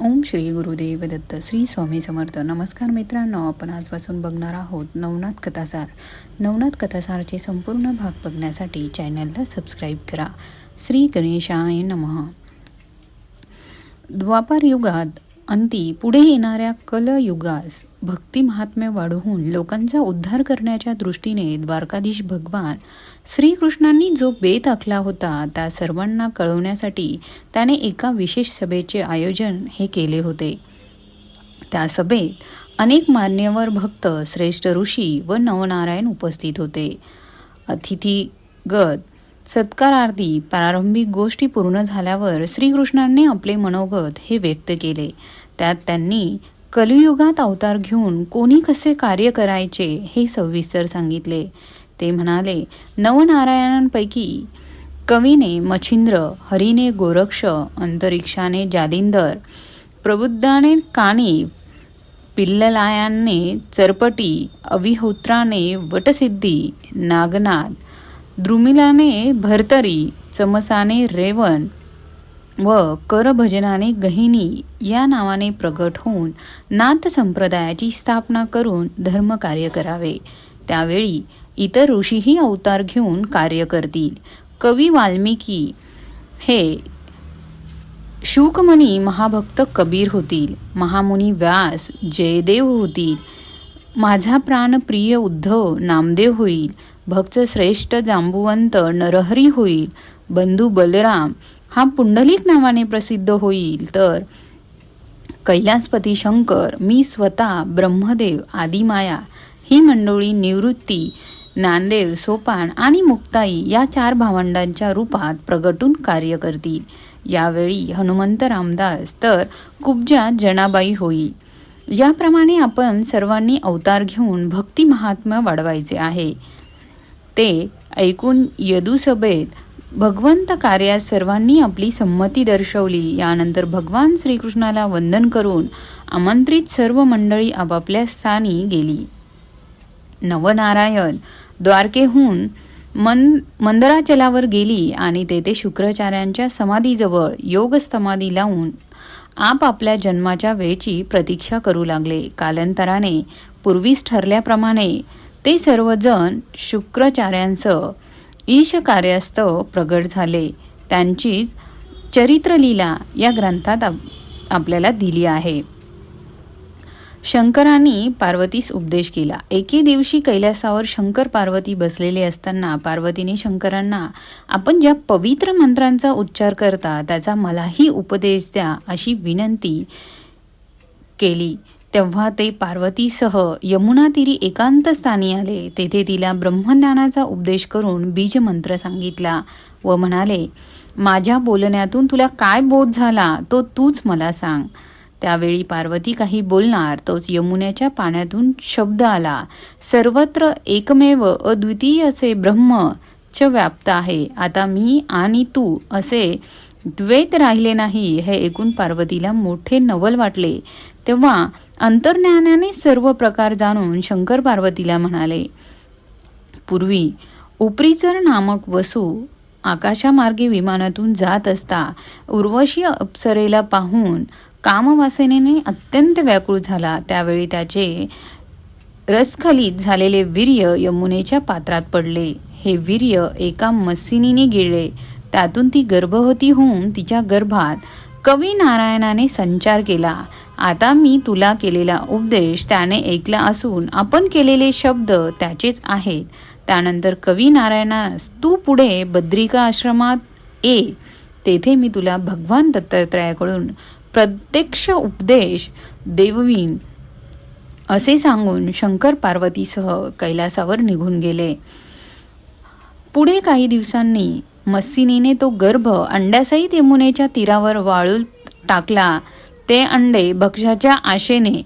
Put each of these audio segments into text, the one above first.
ओम श्री गुरुदेव दत्त श्री स्वामी समर्थ. नमस्कार मित्रांनो आपण आजपासून बघणार आहोत नवनाथ कथासार. नवनाथ कथासारचे संपूर्ण भाग बघण्यासाठी चॅनलला सबस्क्राईब करा. श्री गणेशाय नमः. द्वापार युगात अंती पुढे येणाऱ्या कलयुगास भक्ती महात्म्य वाढवून लोकांचा उद्धार करण्याच्या दृष्टीने द्वारकाधीश भगवान श्रीकृष्णांनी जो बेत आखला होता त्या सर्वांना कळवण्यासाठी त्याने एका विशेष सभेचे आयोजन हे केले होते. त्या सभेत अनेक मान्यवर भक्त श्रेष्ठ ऋषी व नवनारायण उपस्थित होते. अतिथीगत सत्कारार्थी प्रारंभिक गोष्टी पूर्ण झाल्यावर श्रीकृष्णांनी आपले मनोगत हे व्यक्त केले. त्यात त्यांनी कलियुगात अवतार घेऊन कोणी कसे कार्य करायचे हे सविस्तर सांगितले. ते म्हणाले नवनारायणांपैकी कवीने मच्छिंद्र हरीने गोरक्ष अंतरिक्षाने जालिंदर प्रबुद्धाने काणी पिल्ललायांने चरपटी अविहोत्राने वटसिद्धी नागनाथ द्रुमिलाने भरतरी चमसाने रेवण व करभजनाने गहिनी या नावाने प्रगट होऊन नाथ संप्रदायाची स्थापना करून धर्मकार्य करावे. त्यावेळी इतर ऋषीही अवतार घेऊन कार्य करतील. कवी वाल्मिकी हे शुकमणी महाभक्त कबीर होतील. महामुनी व्यास जयदेव होतील. माझा प्राण प्रिय उद्धव नामदेव होईल. भक्त श्रेष्ठ जांबुवंत नरहरी होईल. बंधू बलराम हा पुंडलिक नावाने प्रसिद्ध होईल. तर कैलासपती शंकर मी स्वतः ब्रह्मदेव आदिमाया ही मंडळी निवृत्ती नांदेव सोपान आणि मुक्ताई या चार भावंडांच्या रूपात प्रगटून कार्य करतील. यावेळी हनुमंत रामदास तर कुब्जा जनाबाई होईल. याप्रमाणे आपण सर्वांनी अवतार घेऊन भक्ती महात्म्य वाढवायचे आहे. ते ऐकून यदुसभेत भगवंत कार्यात सर्वांनी आपली संमती दर्शवली. यानंतर भगवान श्रीकृष्णाला वंदन करून आमंत्रित सर्व मंडळी आपापल्या स्थानी गेली. नवनारायण द्वारकेहून मन मंदराचलावर गेली आणि तेथे शुक्राचार्यांच्या समाधीजवळ योग समाधी लावून आप आपल्या जन्माच्या वेळेची प्रतीक्षा करू लागले. कालांतराने पूर्वीच ठरल्याप्रमाणे ते सर्वजण शुक्राचार्यांचं ईश कार्यास्तव प्रगट झाले. त्यांचीच चरित्रलीला या ग्रंथात आपल्याला दिली आहे. शंकरांनी पार्वतीस उपदेश केला. एके दिवशी कैलासावर शंकर पार्वती बसलेले असताना पार्वतीने शंकरांना आपण ज्या पवित्र मंत्रांचा उच्चार करता त्याचा मलाही उपदेश द्या अशी विनंती केली. तेव्हा ते पार्वतीसह यमुना तिरी एकांत स्थानी आले. तेथे तिला ब्रह्मज्ञानाचा उपदेश करून बीजमंत्र सांगितला व म्हणाले माझ्या बोलण्यातून तुला काय बोध झाला तो तूच मला सांग. त्यावेळी पार्वती काही बोलणार तोच यमुनेच्या पाण्यातून शब्द आला सर्वत्र एकमेव अद्वितीय असे ब्रह्म च व्याप्त आहे. आता मी आणि तू असे द्वैत राहिले नाही. हे ऐकून पार्वतीला मोठे नवल वाटले. तेव्हा अंतर्ज्ञानाने सर्व प्रकार जाणून शंकर पार्वतीला म्हणाले पूर्वी उपरीचर नामक वसू आकाशामार्गे विमानातून जात असता उर्वशी अप्सरेला पाहून कामवासनेने अत्यंत व्याकुळ झाला. त्यावेळी त्याचे रसखलीत झालेले वीर्य यमुनेच्या पात्रात पडले. हे वीर्य एका मस्सिनीने गिळले. त्यातून ती गर्भवती होऊन तिच्या गर्भात कवी नारायणाने संचार केला. आता मी तुला केलेला उपदेश त्याने ऐकला असून आपण केलेले शब्द त्याचेच आहेत. त्यानंतर कवी नारायणास तू पुढे बद्रिका आश्रमात ये. तेथे मी तुला भगवान दत्तात्रयाकडून प्रत्यक्ष उपदेश देववीन असे सांगून शंकर पार्वतीसह कैलासावर निघून गेले. पुढे काही दिवसांनी मस्सिनीने तो गर्भ अंड्यासहित यमुनेच्या तीरावर वाळू टाकला. ते अंडे भक्ष्याच्या आशेने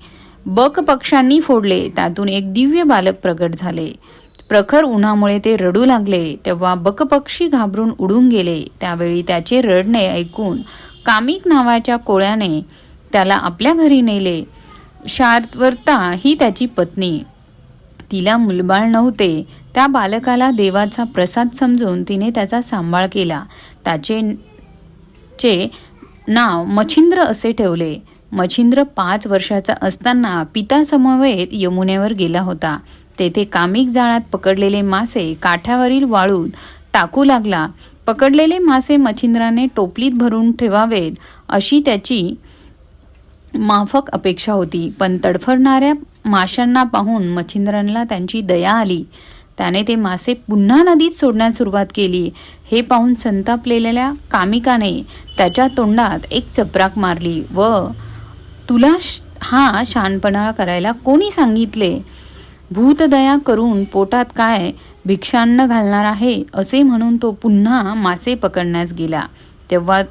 बक पक्षांनी फोडले. त्यातून एक दिव्य बालक प्रगट झाले. प्रखर उन्हामुळे ते रडू लागले. तेव्हा बकपक्षी घाबरून उडून गेले. त्यावेळी त्याचे रडणे ऐकून कामिक नावाच्या कोळ्याने त्याला आपल्या घरी नेले. शार्वर्ता ही त्याची पत्नी. तिला मुलबाळ नव्हते. त्या बालकाला देवाचा प्रसाद समजून तिने त्याचा सांभाळ केला. त्याचे चे नाव मच्छिंद्र असे ठेवले. मच्छिंद्र पाच वर्षाचा असताना पितासमवेत यमुनेवर गेला होता. तेथे कामिक जाळात पकडलेले मासे काठावरील वाळून टाकू लागला. पकडलेले मासे मच्छिंद्राने टोपलीत भरून ठेवावेत अशी त्याची माफक अपेक्षा होती. पण तडफडणाऱ्या माशांना पाहून मच्छिंद्रांना त्यांची दया आली. त्याने ते मासे पुन्हा नदीत सोडण्यास सुरुवात केली. हे पाहून संतापलेल्या कामिकाने त्याच्या तोंडात एक चपराक मारली. व तुला श- हा शहाणपणा करायला कोणी सांगितले? भूतदया करून पोटात काय भिक्षान्न घालणार आहे? असे म्हणून तो पुन्हा मासे पकडण्यास गेला. तेव्हा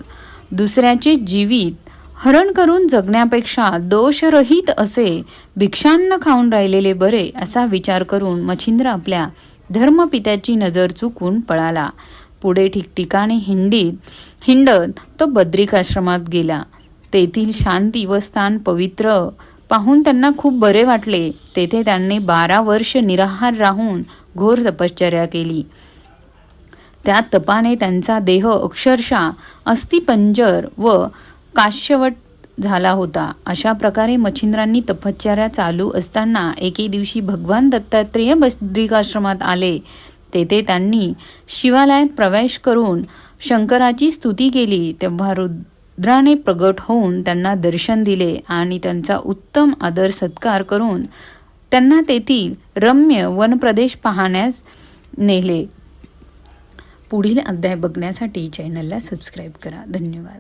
दुसऱ्याचे जीवित हरण करून जगण्यापेक्षा दोषरहित असे भिक्षान्न खाऊन राहिलेले बरे असा विचार करून मच्छिंद्र आपल्या धर्मपित्याची नजर चुकून पळाला. पुढे ठिकठिकाणी हिंडीत हिंडत तो बद्रिकाश्रमात गेला. तेथील शांती व स्थान पवित्र. पाहून त्यांना खूप बरे वाटले. तेथे त्यांनी बारा वर्ष निराहार राहून घोर तपश्चर्या केली. त्या तपाने त्यांचा देह अक्षरशः अस्थिपंजर व पाश्यवट झाला होता. अशा प्रकारे मच्छिंद्रांनी तपश्चर्या चालू असताना एके दिवशी भगवान दत्तात्रेय बद्रिकाश्रमात आले. तेथे त्यांनी शिवालयात प्रवेश करून शंकराची स्तुती केली. तेव्हा रुद्राने प्रगट होऊन त्यांना दर्शन दिले आणि त्यांचा उत्तम आदर सत्कार करून त्यांना तेथील रम्य वनप्रदेश पाहण्यास नेले. पुढील अध्याय बघण्यासाठी चॅनलला सबस्क्राईब करा. धन्यवाद.